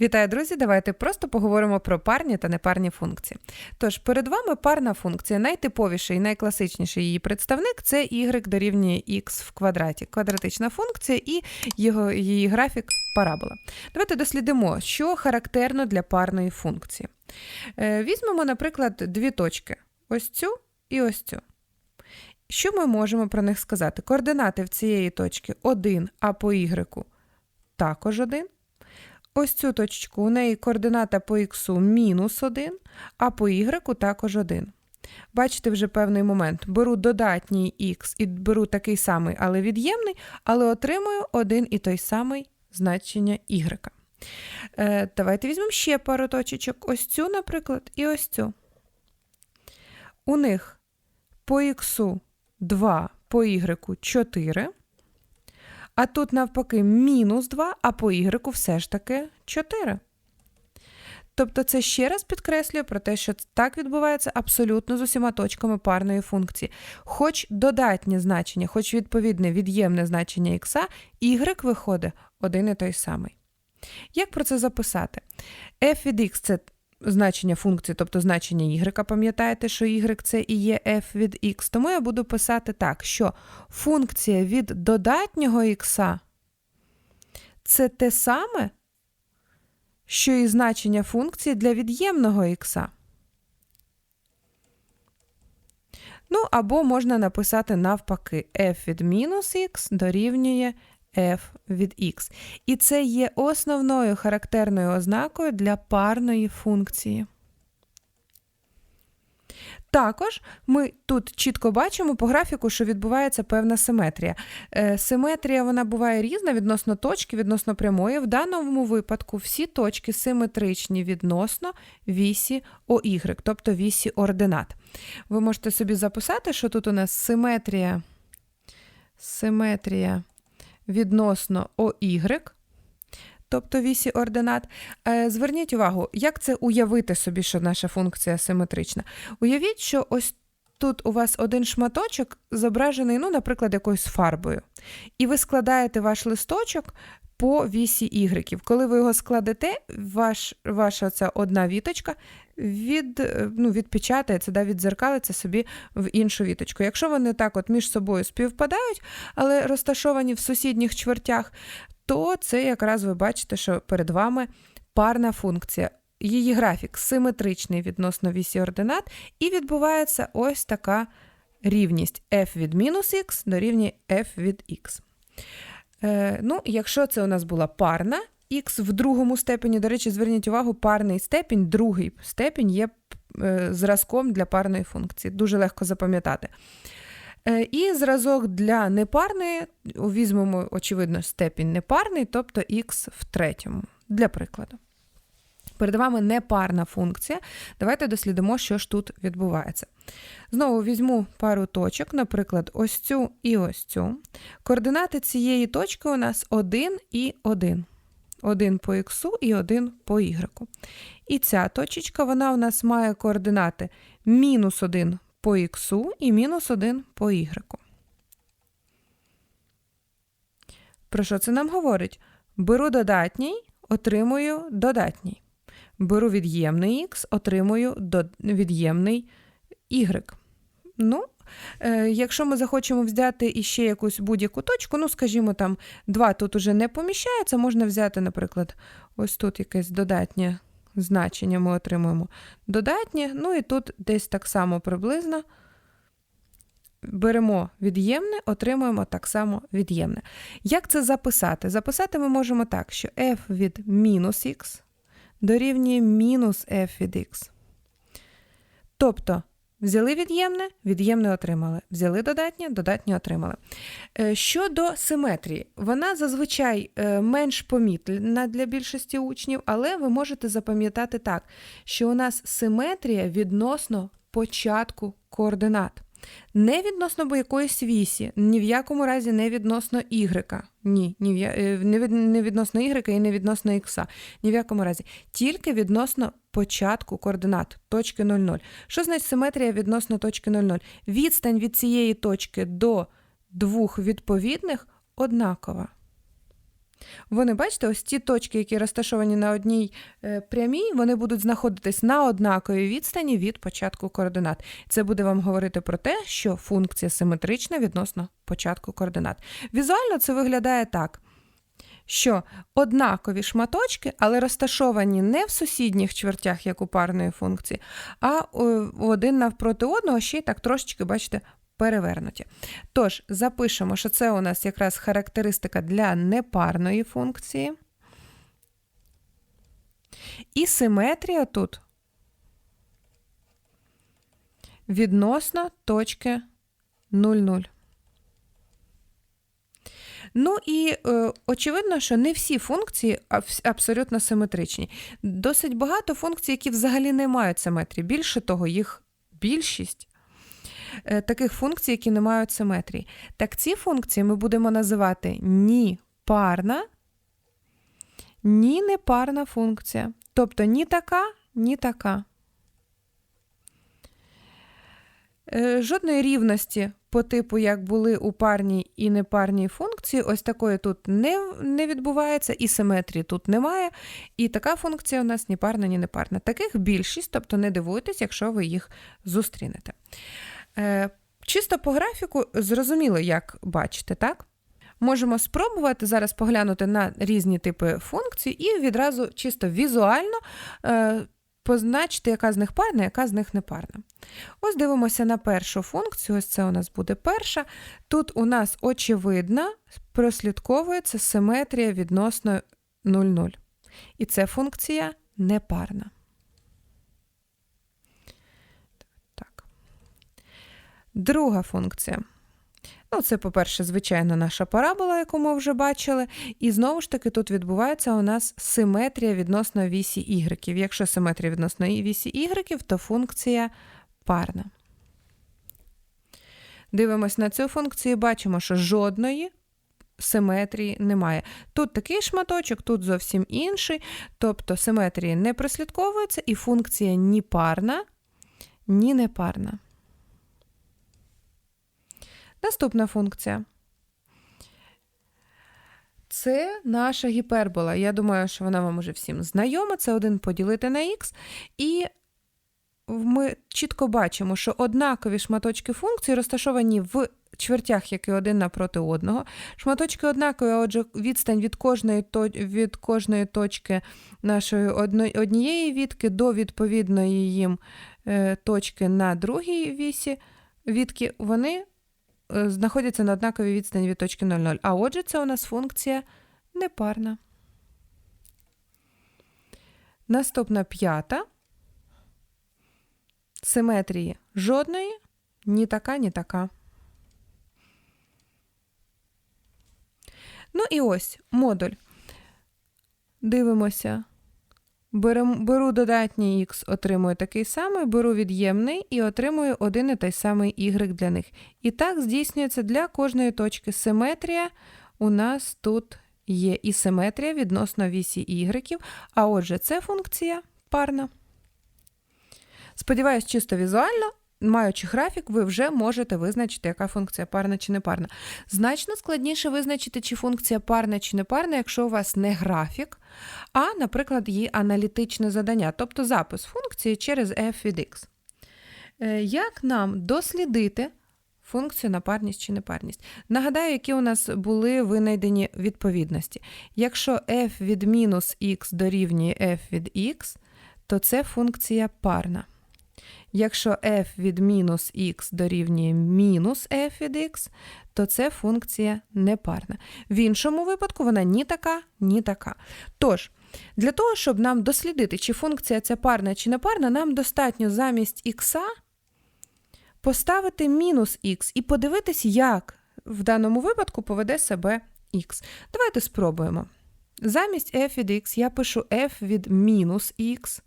Вітаю, друзі! Давайте просто поговоримо про парні та непарні функції. Тож, перед вами парна функція. Найтиповіший і найкласичніший її представник це y дорівнює x в квадраті, квадратична функція і його, її графік парабола. Давайте дослідимо, що характерно для парної функції. Е, Візьмемо, наприклад, дві точки: ось цю і ось цю. Що ми можемо про них сказати? Координати в цієї точки 1, а по y також 1. Ось цю точку, у неї координата по х мінус 1, а по y також 1. Бачите вже певний момент. Беру додатній х і беру такий самий, але від'ємний, але отримую один і той самий значення y. Е, давайте візьмемо ще пару точечок. Ось цю, наприклад, і ось цю. У них по х 2, по y 4. А тут, навпаки, мінус 2, а по y все ж таки 4. Тобто це ще раз підкреслює про те, що так відбувається абсолютно з усіма точками парної функції. Хоч додатнє значення, хоч відповідне від'ємне значення х, y виходить один і той самий. Як про це записати? f від x – це значення функції, тобто значення y, пам'ятаєте, що y це і є f від x, тому я буду писати так, що функція від додатнього x це те саме, що і значення функції для від'ємного х. Ну, або можна написати навпаки, f від мінус х дорівнює f від x. І це є основною характерною ознакою для парної функції. Також ми тут чітко бачимо по графіку, що відбувається певна симетрія. Е, симетрія вона буває різна відносно точки, відносно прямої. В даному випадку всі точки симетричні відносно вісі ОY, тобто вісі ординат. Ви можете собі записати, що тут у нас симетрія, симетрія відносно ОY, тобто вісі ординат. Е, Зверніть увагу, як це уявити собі, що наша функція симетрична. Уявіть, що ось тут у вас один шматочок зображений, ну, наприклад, якоюсь фарбою. І ви складаєте ваш листочок по вісі ігреків. Коли ви його складете, ваш, ваша ця одна віточка від, ну, відпечатається, да, відзеркалиться собі в іншу віточку. Якщо вони так от між собою співпадають, але розташовані в сусідніх чвертях, то це якраз ви бачите, що перед вами парна функція. Її графік симетричний відносно вісі ординат, і відбувається ось така рівність f від мінус х дорівнює f від х. Е, ну, Якщо це у нас була парна, х в другому степені, до речі, зверніть увагу, парний степінь, другий степінь є е, зразком для парної функції. Дуже легко запам'ятати. Е, і зразок для непарної, візьмемо, очевидно, степінь непарний, тобто х в третьому, для прикладу. Перед вами непарна функція. Давайте дослідимо, що ж тут відбувається. Знову візьму пару точок, наприклад, ось цю і ось цю. Координати цієї точки у нас 1 і 1. 1 по х і 1 по y. І ця точечка вона у нас має координати мінус 1 по х і мінус 1 по y. Про що це нам говорить? Беру додатній, отримую додатній. Беру від'ємний х, отримую від'ємний y. Ну, Якщо ми захочемо взяти іще якусь будь-яку точку, ну, скажімо, там 2 тут уже не поміщається, можна взяти, наприклад, ось тут якесь додатнє значення ми отримуємо додатнє, ну і тут десь так само приблизно. Беремо від'ємне, отримуємо так само від'ємне. Як це записати? Записати ми можемо так, що f від мінус х дорівнює мінус f від x. Тобто, взяли від'ємне, від'ємне отримали. Взяли додатнє, додатнє отримали. Е, щодо симетрії, вона зазвичай е, менш помітна для більшості учнів, але ви можете запам'ятати так, що у нас симетрія відносно початку координат. Не відносно якоїсь вісі, ні в якому разі не відносно ігрека. Ні, ні в, від, не відносно ігрека і не відносно ікса. Ні в якому разі. Тільки відносно початку координат точки 00. Що значить симетрія відносно точки 00? Відстань від цієї точки до двох відповідних однакова. Вони, бачите, ось ті точки, які розташовані на одній е, прямій, вони будуть знаходитись на однаковій відстані від початку координат. Це буде вам говорити про те, що функція симетрична відносно початку координат. Візуально це виглядає так. Що однакові шматочки, але розташовані не в сусідніх чвертях, як у парної функції, а е, один навпроти одного ще й так трошечки, бачите, перевернуті. Тож, запишемо, що це у нас якраз характеристика для непарної функції. І симетрія тут відносно точки 0,0. Ну і е, очевидно, що не всі функції абсолютно симетричні. Досить багато функцій, які взагалі не мають симетрії. Більше того, їх більшість таких функцій, які не мають симетрії. Так ці функції ми будемо називати ні парна, ні непарна функція. Тобто ні така, ні така. Е, жодної рівності по типу, як були у парній і непарній функції, ось такої тут не не відбувається, і симетрії тут немає. І така функція у нас ні парна, ні непарна. Таких більшість, тобто не дивуйтесь, якщо ви їх зустрінете. Е, чисто по графіку зрозуміло, як бачите, так? Можемо спробувати зараз поглянути на різні типи функцій і відразу чисто візуально е, позначити, яка з них парна, яка з них непарна. Ось дивимося на першу функцію, ось це у нас буде перша. Тут у нас очевидно прослідковується симетрія відносно 0,0. І це функція непарна. Друга функція. Ну, Це, по-перше, звичайно, наша парабола, яку ми вже бачили. І знову ж таки, тут відбувається у нас симетрія відносно вісі y. Якщо симетрія відносно вісі y, то функція парна. Дивимось на цю функцію, і бачимо, що жодної симетрії немає. Тут такий шматочок, тут зовсім інший. Тобто симетрії не прослідковується, і функція ні парна, ні непарна. Наступна функція. Це наша гіпербола. Я думаю, що вона вам уже всім знайома. Це 1 поділити на х. І ми чітко бачимо, що однакові шматочки функції розташовані в чвертях, які один напроти одного. Шматочки однакові, отже, відстань від кожної від кожної точки нашої однієї відки до відповідної їм е, точки на другій вісі відки, вони знаходяться на однаковій відстані від точки 0,0. А отже, це у нас функція непарна. Наступна п'ята. Симетрії жодної, ні така, ні така. Ну і ось модуль. Дивимося. Беру, додатній х, отримую такий самий, беру від'ємний і отримую один і той самий y для них. І так здійснюється для кожної точки симетрія. У нас тут є і симетрія відносно вісі y, а отже, це функція парна. Сподіваюсь, чисто візуально маючи графік, ви вже можете визначити, яка функція парна чи непарна. Значно складніше визначити, чи функція парна чи непарна, якщо у вас не графік, а, наприклад, її аналітичне задання, тобто запис функції через f від x. Е, як нам дослідити функцію на парність чи непарність? Нагадаю, які у нас були винайдені відповідності. Якщо f від мінус х дорівнює f від x, то це функція парна. Якщо f від мінус х дорівнює мінус f від x, то це функція непарна. В іншому випадку вона ні така, ні така. Тож, для того, щоб нам дослідити, чи функція ця парна чи непарна, нам достатньо замість х поставити мінус х і подивитись, як в даному випадку поведе себе х. Давайте спробуємо. Замість f від x я пишу f від мінус х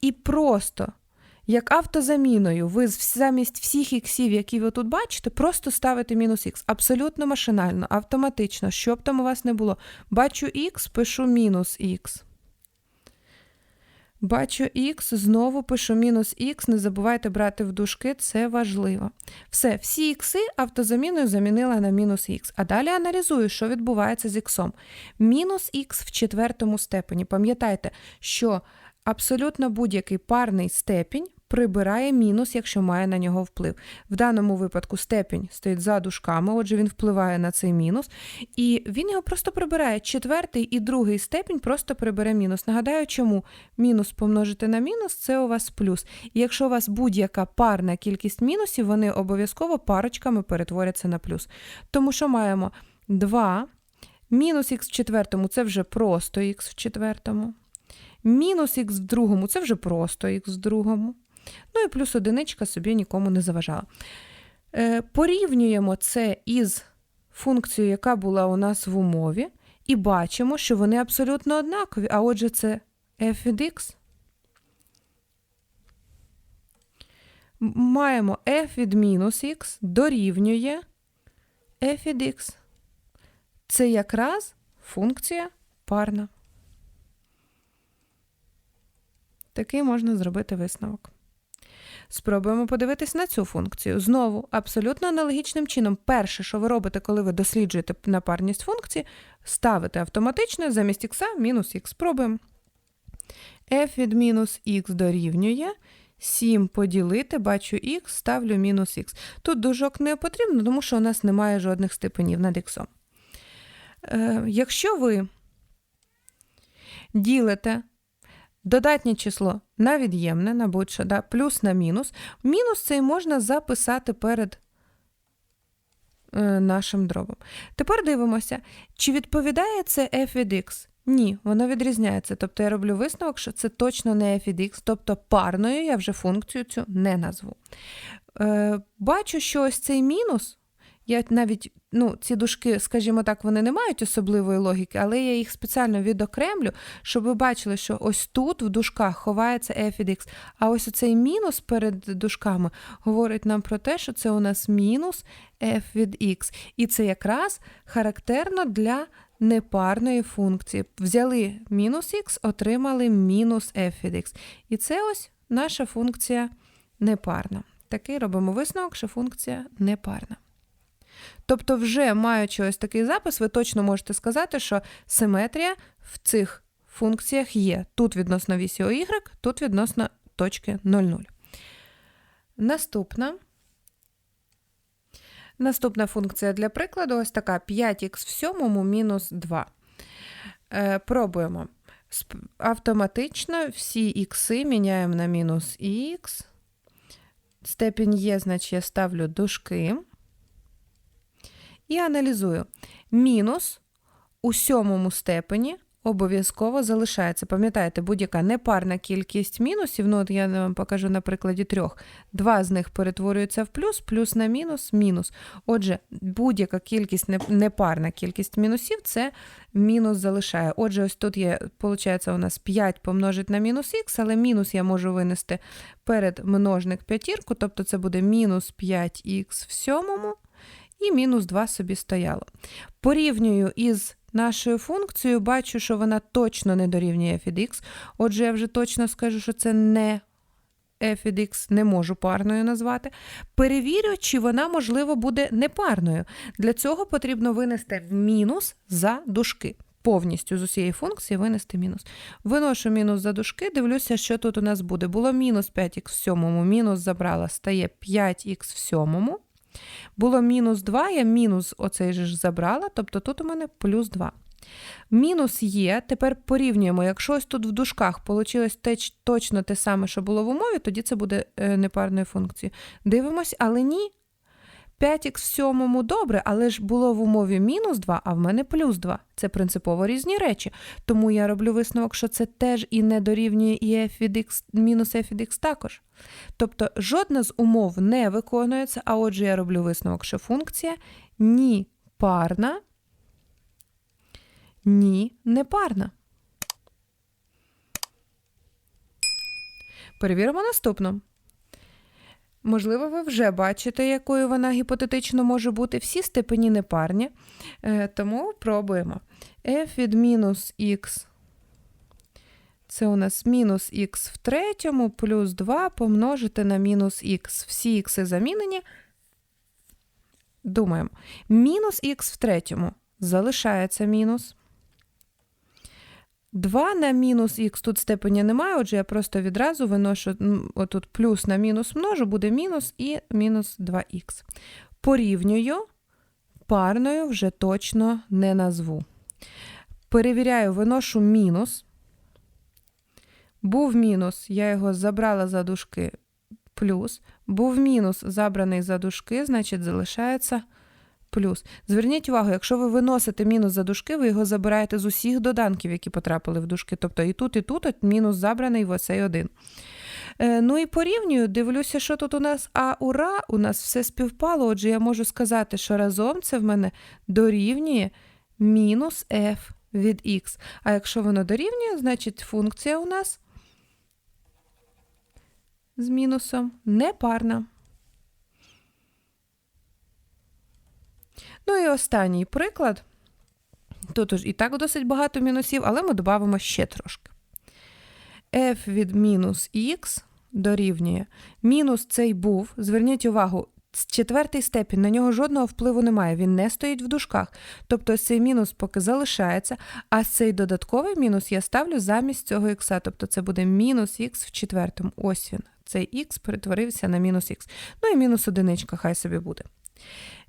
і просто як автозаміною, ви замість всіх іксів, які ви тут бачите, просто ставите мінус х. Абсолютно машинально, автоматично, що б там у вас не було. Бачу х, пишу мінус х. Бачу х, знову пишу мінус х, не забувайте брати в дужки, це важливо. Все, всі ікси автозаміною замінила на мінус х. А далі аналізую, що відбувається з іксом. Мінус х в четвертому степені. Пам'ятайте, що абсолютно будь-який парний степінь прибирає мінус, якщо має на нього вплив. В даному випадку степінь стоїть за дужками, отже, він впливає на цей мінус, і він його просто прибирає. Четвертий і другий степінь просто прибере мінус. Нагадаю, чому мінус помножити на мінус це у вас плюс. І якщо у вас будь-яка парна кількість мінусів, вони обов'язково парочками перетворяться на плюс. Тому що маємо 2, мінус х в четвертому це вже просто х в четвертому. Мінус х в другому це вже просто х в другому. Ну і плюс одиничка собі нікому не заважала. Е, порівнюємо це із функцією, яка була у нас в умові, і бачимо, що вони абсолютно однакові. А отже, це f від x. Маємо f від мінус х дорівнює f від x. Це якраз функція парна. Такий можна зробити висновок. Спробуємо подивитись на цю функцію. Знову, абсолютно аналогічним чином, перше, що ви робите, коли ви досліджуєте напарність функції, ставите автоматично замість х мінус х. Спробуємо. f від мінус х дорівнює 7 поділити, бачу х, ставлю мінус х. Тут дужок не потрібно, тому що у нас немає жодних степенів над х. Е, якщо ви ділите додатнє число на від'ємне, на будь-що, да, плюс на мінус. Мінус цей можна записати перед е, нашим дробом. Тепер дивимося, чи відповідає це f від x? Ні, воно відрізняється. Тобто я роблю висновок, що це точно не f від x, тобто парною я вже функцію цю не назву. Е, бачу, що ось цей мінус. Я навіть, ну, ці дужки, скажімо так, вони не мають особливої логіки, але я їх спеціально відокремлю, щоб ви бачили, що ось тут в дужках ховається f від x, а ось оцей мінус перед дужками говорить нам про те, що це у нас мінус f від x. І це якраз характерно для непарної функції. Взяли мінус х, отримали мінус f від x. І це ось наша функція непарна. Такий робимо висновок, що функція непарна. Тобто, вже маючи ось такий запис, ви точно можете сказати, що симетрія в цих функціях є. Тут відносно вісі ОY, тут відносно точки 0,0. Наступна. Наступна функція для прикладу ось така 5х в сьомому мінус 2. Е, пробуємо. Автоматично всі ікси міняємо на мінус х. Степінь є, значить я ставлю дужки. І аналізую. Мінус у сьомому степені обов'язково залишається. Пам'ятаєте, будь-яка непарна кількість мінусів, ну от я вам покажу на прикладі трьох. Два з них перетворюються в плюс, плюс на мінус, мінус. Отже, будь-яка кількість, непарна кількість мінусів це мінус залишає. Отже, ось тут є, виходить, у нас 5 помножить на мінус х, але мінус я можу винести перед множник п'ятірку, тобто це буде мінус 5х в сьомому і мінус 2 собі стояло. Порівнюю із нашою функцією, бачу, що вона точно не дорівнює f x. Отже, я вже точно скажу, що це не f не можу парною назвати. Перевірю, чи вона, можливо, буде непарною. Для цього потрібно винести мінус за дужки. Повністю з усієї функції винести мінус. Виношу мінус за дужки, дивлюся, що тут у нас буде. Було мінус 5х в сьомому, мінус забрала, стає 5х в сьомому. Було мінус 2, я мінус оцей же ж забрала, тобто тут у мене плюс 2. Мінус є, тепер порівнюємо. Якщо ось тут в дужках вийшло точно те саме, що було в умові, тоді це буде е, непарною функцією. Дивимось, але ні. 5х в сьомому добре, але ж було в умові мінус 2, а в мене плюс 2. Це принципово різні речі. Тому я роблю висновок, що це теж і не дорівнює і f від x, мінус f від x також. Тобто жодна з умов не виконується, а отже, я роблю висновок, що функція ні парна, ні непарна. Перевіримо наступну. Можливо, ви вже бачите, якою вона гіпотетично може бути. Всі степені непарні, Е, тому пробуємо. f від мінус х Це у нас мінус х в третьому плюс 2 помножити на мінус х. Всі ікси замінені. Думаємо. Мінус х в третьому залишається мінус. 2 на мінус х тут степеня немає, отже, я просто відразу виношу отут плюс на мінус множу, буде мінус і мінус 2х. Порівнюю, парною вже точно не назву. Перевіряю, виношу мінус. Був мінус, я його забрала за дужки плюс. Був мінус, забраний за дужки, значить залишається плюс. Зверніть увагу, якщо ви виносите мінус за дужки, ви його забираєте з усіх доданків, які потрапили в дужки. Тобто і тут, і тут от мінус забраний в оцей один. Е, ну і порівнюю, дивлюся, що тут у нас. А ура, у нас все співпало. Отже, я можу сказати, що разом це в мене дорівнює мінус f від x. А якщо воно дорівнює, значить функція у нас з мінусом непарна. Ну і останній приклад. Тут уж і так досить багато мінусів, але ми додамо ще трошки. f від мінус х дорівнює. Мінус цей був, зверніть увагу, четвертий степінь, на нього жодного впливу немає, він не стоїть в дужках. Тобто цей мінус поки залишається, а цей додатковий мінус я ставлю замість цього х. Тобто це буде мінус х в четвертому. Ось він. Цей х перетворився на мінус х. Ну і мінус одиничка, хай собі буде.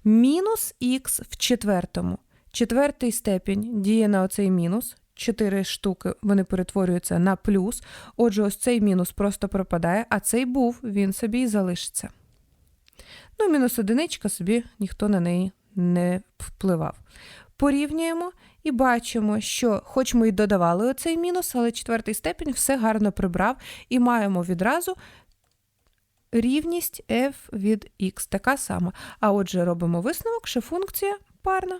Мінус х в четвертому. Четвертий степінь діє на оцей мінус. Чотири штуки вони перетворюються на плюс. Отже, ось цей мінус просто пропадає, а цей був, він собі і залишиться. Ну, мінус одиничка собі ніхто на неї не впливав. Порівнюємо і бачимо, що, хоч ми й додавали оцей мінус, але четвертий степінь все гарно прибрав, і маємо відразу рівність f від x, така сама. А отже, робимо висновок, що функція парна.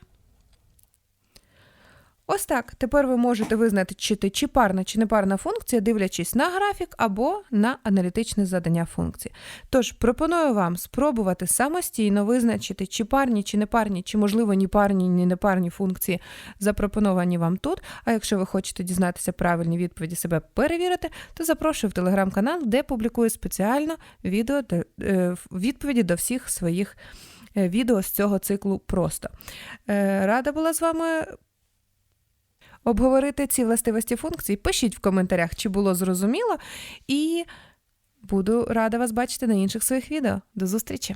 Ось так. Тепер ви можете визнати, чи парна, чи непарна функція, дивлячись на графік або на аналітичне задання функції. Тож пропоную вам спробувати самостійно визначити, чи парні, чи непарні, чи, можливо, ні парні, ні непарні функції запропоновані вам тут. А якщо ви хочете дізнатися правильні відповіді себе перевірити, то запрошую в телеграм-канал, де публікую спеціально відео е, відповіді до всіх своїх е, відео з цього циклу просто. Е, Рада була з вами обговорити ці властивості функцій. Пишіть в коментарях, чи було зрозуміло, і буду рада вас бачити на інших своїх відео. До зустрічі!